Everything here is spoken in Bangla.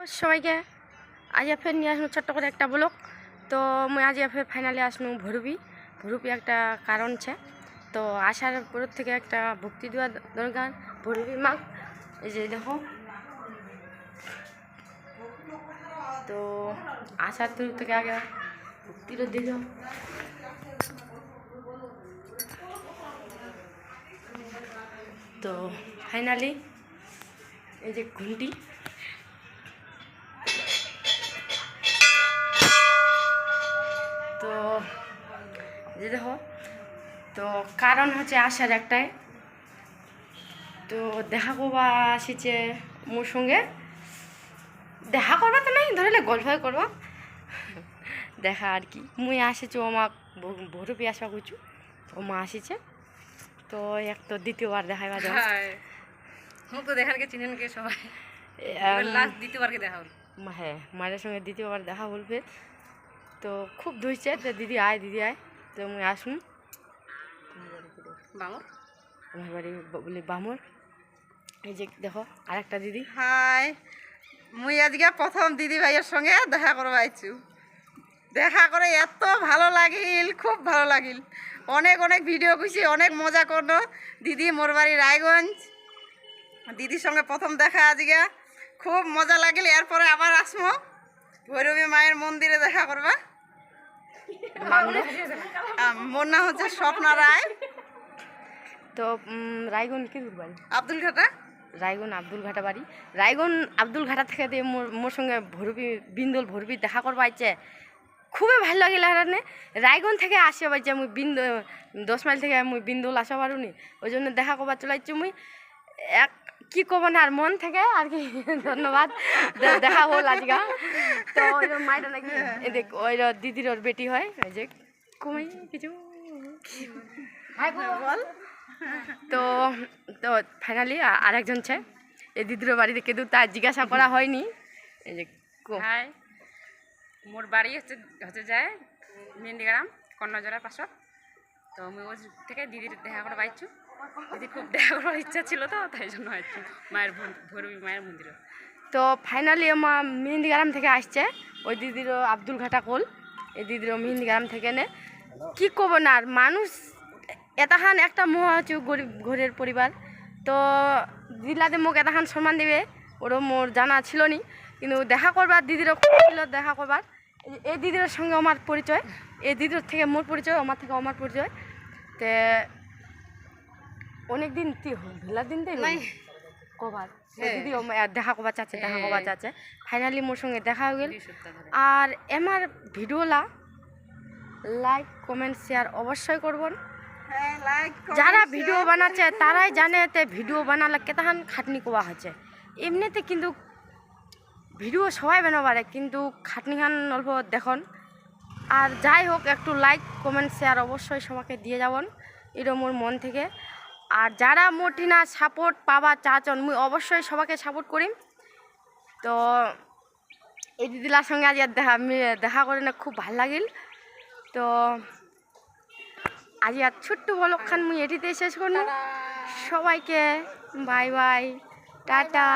সবাইকে আজ ফের নিয়ে আসলো ছোট্ট করে একটা ব্লক তো মুই আজ ফের ফাইনালি আসনু ভরুবি। ভরুবি একটা কারণ আছে তো আসার পর থেকে একটা ভক্তি দেওয়া দরকার ভরুবি মাক এই যে দেখো। তো আসার দূর থেকে আগে ভক্তিটা দিল। তো ফাইনালি এই যে ঘুমটি। যে দেখো তো কারণ হচ্ছে আসার একটাই। তো দেখা করবা আসিছে মোর সঙ্গে। দেখা করবা তো নাই ধরলে গল্পই করবা। দেখা আর কি। মুই আসিছি ও মা ভরুপি আসবা করছু ও মা আসিছে। তো এক তো দ্বিতীয়বার দেখাইবা যাও। মুখ তো দেখানকে চিনেন কে সবাই। লাস্ট দ্বিতীয়বারকে দেখা হল। হ্যাঁ মায়ের সঙ্গে দ্বিতীয়বার দেখা বলবে তো খুব ধুইছে তো দিদি আয় দিদি আয়। তো মুই আসুন। বামর। আমার বাড়ি বলি বামর। এই যে দেখো আরেকটা দিদি। হাই মুই আজকে প্রথম দিদি ভাইয়ের সঙ্গে দেখা করবা আইছু দেখা করে এত ভালো লাগিল খুব ভালো লাগিল। অনেক অনেক ভিডিও খুশি অনেক মজা করল। দিদি মোর বাড়ি রায়গঞ্জ। দিদির সঙ্গে প্রথম দেখা আজকে। খুব মজা লাগিল এরপরে আবার আসমো। ভৈরবী মায়ের মন্দিরে দেখা করবা। মোর নাম হচ্ছে স্বপ্না রায়। তো রায়গঞ্জ কি বাড়ি আব্দুল ঘাটা। রায়গঞ্জ আব্দুল ঘাটা বাড়ি। রায়গঞ্জ আব্দুল ঘাটা থেকে দিয়ে মোর মোর সঙ্গে ভরবি বিন্দুল ভরবি দেখা করবা আইছে। খুবই ভালো লাগিল হারানে। রায়গঞ্জ থেকে আসিয়া পাইছে মুই বিন্দু দশ মাইল থেকে মুই বিন্দুল আসা পারুনি। ওই জন্য দেখা করবার চলাইছি মুই। এক কি কব না আর মন থেকে আর কি ধন্যবাদ। দেখা হল আজকে। তো ওই মাইটা নাকি দেখ ওই দিদির ওর বেটি হয় ওই যে কমাই কিছু। হাই বল। তো তো ফাইনালি আরেকজন ছে এই দিদির বাড়িতে কিন্তু তার জিজ্ঞাসা করা হয়নি। এই যে হাই মোর বাড়ি হচ্ছে হচ্ছে যায় মেন্ডিগ্রাম কর্ণজোড়ার পাশত। তো আমি ওই থেকে দিদির দেখা করে পাইছু দিদি খুব দেখা করার ইচ্ছা ছিল তো, তাই জন্য মায়ের ভৈরবী মায়ের তো ফাইনালি আমার মেহেন্দিগ্রাম থেকে আসছে, ওই দিদিরও আব্দুল ঘাটা কোল, এই দিদিরও মেহেন্দিগ্রাম থেকে নে। কি কব না, আর মানুষ, এতাহান একটা মোহ আছে গরিব, ঘরের পরিবার। তো দিলাতে মোক এতাহান সম্মান দিবে, ওরও মোর জানা ছিল নি কিন্তু দেখা করবার, দিদিরও ছিল দেখা করবার। এই দিদির সঙ্গে আমার পরিচয়, এই দিদির থেকে মোর পরিচয়, আমার থেকে আমার পরিচয়। তে অনেক দিন ভেলার দিন তাই কবার? দিদি দেখা কবার চাচ্ছে দেখা কবার চাচ্ছে। ফাইনালি মোর সঙ্গে দেখা হয়ে গেল। দুই আর আমার ভিডিওলা লাইক কমেন্ট শেয়ার অবশ্যই করবেন। হ্যাঁ লাইক যারা ভিডিও বানাচ্ছে তারাই জানে তে ভিডিও বানালে কেতাহান খাটনি কোয়া হচ্ছে। এমনিতে কিন্তু ভিডিও সবাই বানাতে পারে কিন্তু খাটনিখান অল্প দেখুন। আর যাই হোক একটু লাইক কমেন্ট শেয়ার অবশ্যই সবাইকে দিয়ে যাবেন। এটা মোর মন থেকে। আর যারা মোটিনা সাপোর্ট পাবা চাচন, মুই অবশ্যই সবাইকে সাপোর্ট করিম। তো এই দিদিলার সঙ্গে আজ আর দেখা দেখা করে না খুব ভালো লাগিল। তো আজ আর ছোট্ট বলকখান মুই এটিতে শেষ করলাম। সবাইকে বাই বাই টাটা।